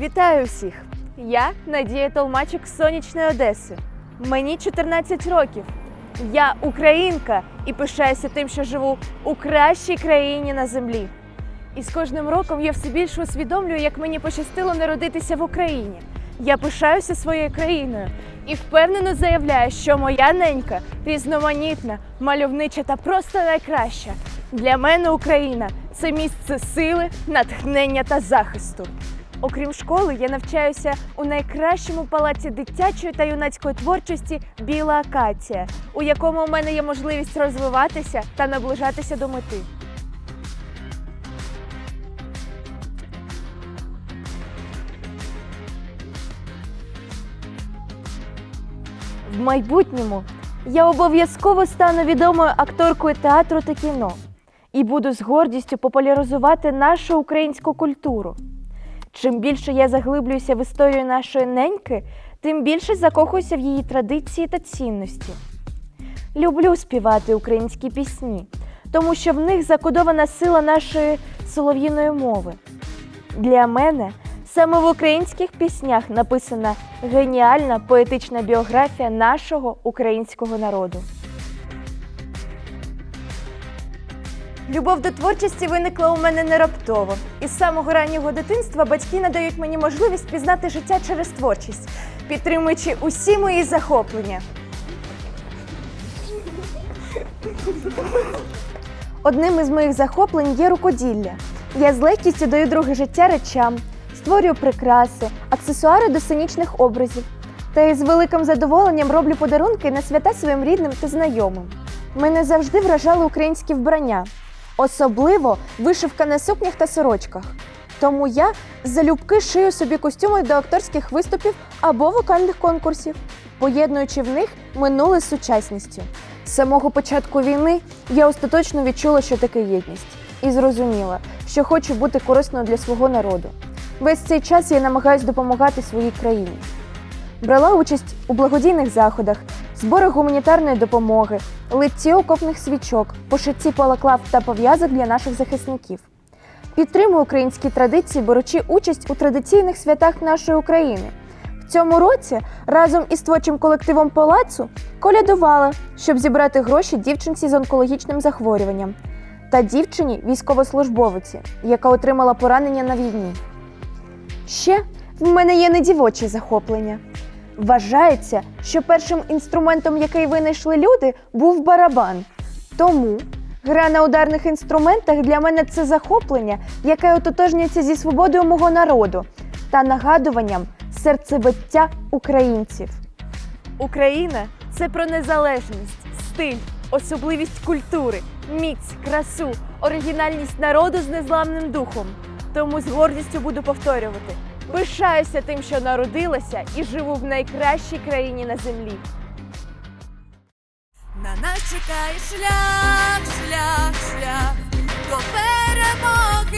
Вітаю всіх! Я Надія Толмачик з сонячної Одеси. Мені 14 років. Я українка і пишаюся тим, що живу у кращій країні на землі. І з кожним роком я все більше усвідомлюю, як мені пощастило народитися в Україні. Я пишаюся своєю країною і впевнено заявляю, що моя ненька різноманітна, мальовнича та просто найкраща. Для мене Україна це місце сили, натхнення та захисту. Окрім школи, я навчаюся у найкращому палаці дитячої та юнацької творчості Біла Акація, у якому у мене є можливість розвиватися та наближатися до мети. В майбутньому я обов'язково стану відомою акторкою театру та кіно і буду з гордістю популяризувати нашу українську культуру. Чим більше я заглиблююся в історію нашої неньки, тим більше закохуюся в її традиції та цінності. Люблю співати українські пісні, тому що в них закодована сила нашої солов'їної мови. Для мене саме в українських піснях написана геніальна поетична біографія нашого українського народу. Любов до творчості виникла у мене не раптово. Із самого раннього дитинства батьки надають мені можливість пізнати життя через творчість, підтримуючи усі мої захоплення. Одним із моїх захоплень є рукоділля. Я з легкістю даю друге життя речам, створюю прикраси, аксесуари до сценічних образів. Та із великим задоволенням роблю подарунки на свята своїм рідним та знайомим. Мене завжди вражали українські вбрання, особливо вишивка на сукнях та сорочках. Тому я залюбки шию собі костюми до акторських виступів або вокальних конкурсів, поєднуючи в них минуле з сучасністю. З самого початку війни я остаточно відчула, що таке єдність, і зрозуміла, що хочу бути корисною для свого народу. Весь цей час я намагаюся допомагати своїй країні. Брала участь у благодійних заходах, зборах гуманітарної допомоги, литті окопних свічок, пошитті балаклав та пов'язок для наших захисників. Підтримую українські традиції, беручи участь у традиційних святах нашої України. В цьому році разом із творчим колективом Палацу колядувала, щоб зібрати гроші дівчинці з онкологічним захворюванням та дівчині військовослужбовиці, яка отримала поранення на війні. Ще в мене є недівочі захоплення. Вважається, що першим інструментом, який винайшли люди, був барабан. Тому гра на ударних інструментах для мене це захоплення, яке ототожнюється зі свободою мого народу та нагадуванням серцебиття українців. Україна це про незалежність, стиль, особливість культури, міць, красу, оригінальність народу з незламним духом. Тому з гордістю буду повторювати. Пишаюся тим, що народилася, і живу в найкращій країні на землі. На нас чекає шлях, шлях, шлях до перемоги.